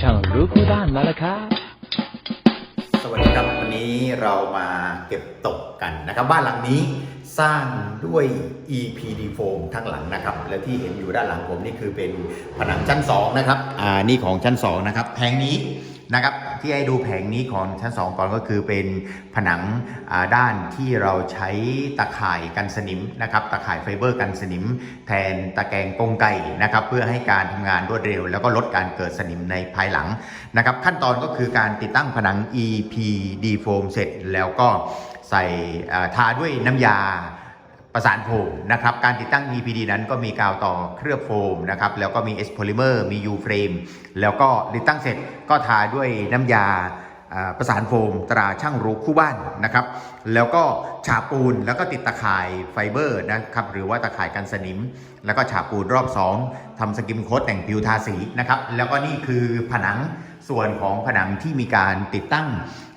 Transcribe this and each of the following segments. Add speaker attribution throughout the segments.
Speaker 1: ช่างรู้คู่ด้านมาแล้วครับ
Speaker 2: สวัสดีครับวันนี้เรามาเก็บตกกันนะครับบ้านหลังนี้สร้างด้วย EPD foam ทั้งหลังนะครับ และที่เห็นอยู่ด้านหลังผมนี่คือเป็นผนังชั้น 2 นะครับอ่านี่ของชั้น 2 นะครับแผงนี้นะครับ ที่ให้ดูแผงนี้ของชั้น 2 ก่อนก็คือเป็นผนังด้านที่เราใช้ตะข่ายกันสนิมนะครับตะข่ายไฟเบอร์กันสนิม แทนตะแกรงกรงไก่นะครับเพื่อให้การทำงานรวดเร็ว แล้วก็ลดการเกิดสนิมในภายหลังนะครับขั้นตอนก็คือการติดตั้งผนัง EPD foam เสร็จแล้วก็ใส่ทาด้วยน้ำยา ประสานโฟมนะครับการติดตั้ง EPD นั้นก็มีกาวต่อเคลือบโฟมนะครับแล้วก็มี S polymer มี U frame แล้วก็ติดตั้งเสร็จก็ทาด้วยน้ำยาอ่าประสานโฟมตราช่างรู้คู่บ้านนะครับแล้วก็ฉาบปูนแล้วก็ติดตะข่ายไฟเบอร์นะครับหรือว่าตะข่ายกันสนิม แล้วก็ฉาบปูนรอบ 2ทำสกิมโค้ดแต่งผิวทาสีนะครับแล้วก็นี่คือผนัง ส่วนของผนังที่มีการติดตั้ง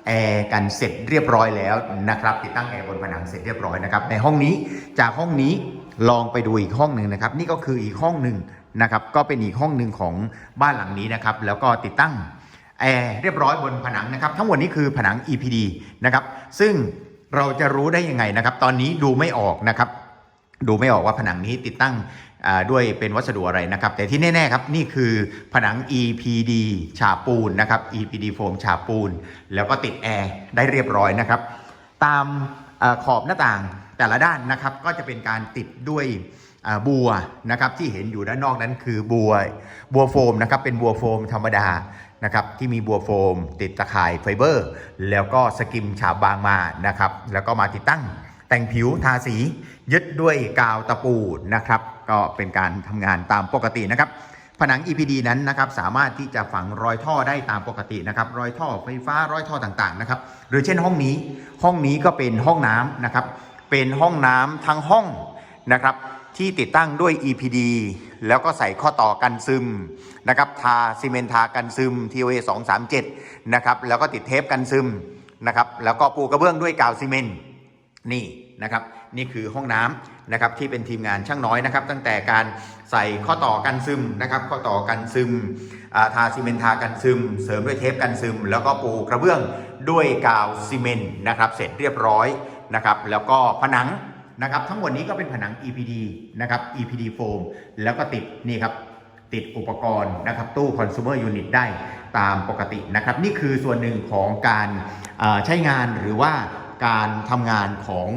Speaker 2: แอร์กันเสร็จเรียบร้อยแล้วนะครับ ติดตั้งแอร์บนผนังเสร็จเรียบร้อยนะครับในห้องนี้จากห้องนี้ลองไปดูอีกห้องหนึ่งนะครับ นี่ก็คืออีกห้องหนึ่งนะครับ ก็เป็นอีกห้องหนึ่งของบ้านหลังนี้นะครับ แล้วก็ติดตั้งแอร์เรียบร้อยบนผนังนะครับ ทั้งหมดนี้คือผนัง EPD นะครับ ซึ่งเราจะรู้ได้ยังไงนะครับ ตอนนี้ดูไม่ออกนะครับ ดูไม่ออกว่าผนังนี้ติดตั้งด้วยเป็นวัสดุอะไรนะครับ แต่ที่แน่ ๆ ครับ นี่คือผนัง EPD ฉาบปูนนะครับ EPD โฟมฉาบปูน แล้วก็ติดแอร์ได้เรียบร้อยนะครับ ตามอขอบหน้าต่างแต่ละด้านนะครับ ก็จะเป็นการติดด้วยบัวนะครับที่เห็นอยู่ด้านนอกนั้นคือบัวบัวโฟมนะครับเป็นบัวโฟมธรรมดานะครับที่มีบัวโฟม ติดตะข่ายไฟเบอร์ แล้วก็สกิมฉาบบางมานะครับแล้วก็มาติดตั้ง แต่งผิวทาสียึดด้วยกาวตะปูนะครับ ก็เป็นการทำงานตามปกตินะครับ ผนัง EPD นั้นนะครับสามารถที่จะฝังรอยท่อได้ตามปกตินะครับ รอยท่อไฟฟ้ารอยท่อต่างๆนะครับ หรือเช่นห้องนี้ ห้องนี้ก็เป็นห้องน้ำนะครับ เป็นห้องน้ำทั้งห้องนะครับที่ติดตั้งด้วย EPD แล้วก็ใส่ข้อต่อกันซึมนะครับทาซีเมนทากันซึม TOA 237นะครับแล้วก็ติดเทปกันซึมนะครับแล้วก็ปูกระเบื้องด้วยกาวซีเมนต์ นี่นะครับนี่คือห้องน้ำนะครับที่เป็นทีมงานช่างน้อยนะครับ ตั้งแต่การใส่ข้อต่อกันซึมนะครับ ข้อต่อกันซึมาทาซีเมนต์ทากันซึม เสริมด้วยเทปกันซึม แล้วก็ปูกระเบื้องด้วยกาวซีเมนต์นะครับ เสร็จเรียบร้อยนะครับแล้วก็ผนังนะครับ ทั้งหมดนี้ก็เป็นผนัง EPD นะครับ EPD foam แล้วก็ติดนี่ครับติดอุปกรณ์นะครับตู้ consumer unit ได้ตามปกตินะครับ นี่คือส่วนหนึ่งของการใช้งานหรือว่า การทำงานของ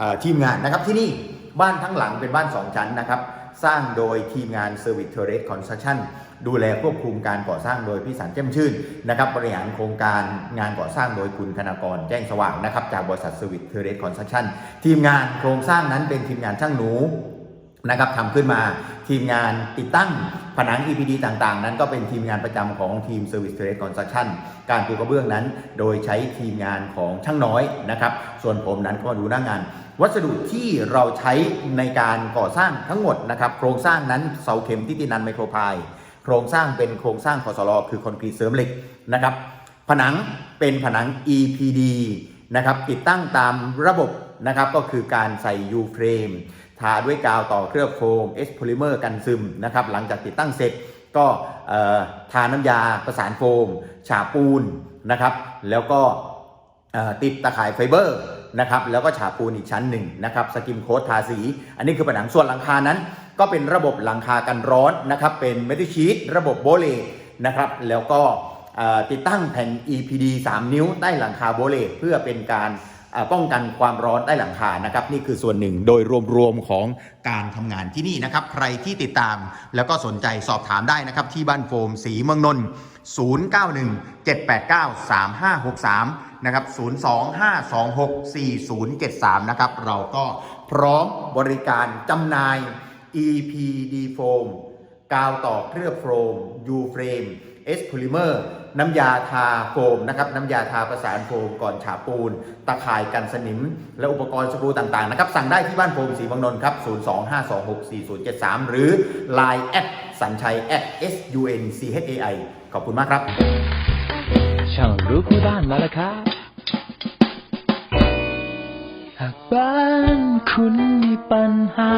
Speaker 2: ออทีมงานนะครับที่นี่บ้านทั้งหลังเป็นบ้าน 2 ชั้นนะครับ สร้างโดยทีมงาน Service t e r r a c e Construction ดูแลควบคุมการก่อสร้างโดยพี่สันเจ้มชื่นนะครับบริหารโครงการงานก่อสร้างโดยคุณธนากรแจ้งสว่างนะครับจากบริษัท Service t e r r a c e Construction ทีมงานโครงสร้างนั้นเป็นทีมงานช่างหนู นะครับทำขึ้นมาทีมงานติดตั้งผนัง EPD ต่างๆ นั้นก็เป็นทีมงานประจำของทีม Service Trade Construction การปูกระเบื้องนั้น โดยใช้ทีมงานของช่างน้อยนะครับ ส่วนผมนั้นก็ดูหน้างาน วัสดุที่เราใช้ในการก่อสร้างทั้งหมดนะครับ โครงสร้างนั้นเสาเข็มทิตินันไมโครพาย โครงสร้างเป็นโครงสร้างคอสลอคือคอนกรีตเสริมเหล็กนะครับ ผนังเป็นผนัง EPD นะครับติดตั้งตามระบบนะครับก็คือการใส่ U frame ทาด้วยกาวต่อเคลือบโฟม S polymer กันซึมนะครับหลังจากติดตั้งเสร็จก็ทาน้ำยาประสานโฟม ฉาบปูนนะครับแล้วก็ติดตะข่ายไฟเบอร์นะครับแล้วก็ฉาบปูนอีกชั้นหนึ่งนะครับสกิมโค้ดทาสี อันนี้คือผนังส่วนหลังคานั้น ก็เป็นระบบหลังคากันร้อนนะครับเป็นเมทัลชีตระบบโบเลนะครับแล้วก็ ติดตั้งแผ่น EPD 3 นิ้วใต้หลังคาโบเลตเพื่อเป็นการป้องกันความร้อนใต้หลังคานะครับ นี่คือส่วนหนึ่งโดยรวมๆของการทำงานที่นี่นะครับ ใครที่ติดตามแล้วก็สนใจสอบถามได้นะครับ ที่บ้านโฟมสีเมืองนนท์0917893563 นะครับ 025264073 นะครับ เราก็พร้อมบริการจำหน่าย EPD foam กาวต่อเคลือบโฟม U frame S polymer น้ำยาทาโฟมนะครับน้ำยาทาประสานโฟมก่อนฉาบปูน ตะข่ายกันสนิม และอุปกรณ์สกรูต่างๆนะครับสั่งได้ที่บ้านโฟมสีบางนนท์ครับ 025264073 หรือ Line แอดสัญชัย at sunchai ขอบคุณมากครับ
Speaker 1: ช่างรู้คู่ด้านมาแล้วครับหากบ้านคุณมีปัญหา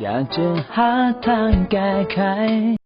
Speaker 1: อยากจะหาทางแก้ไข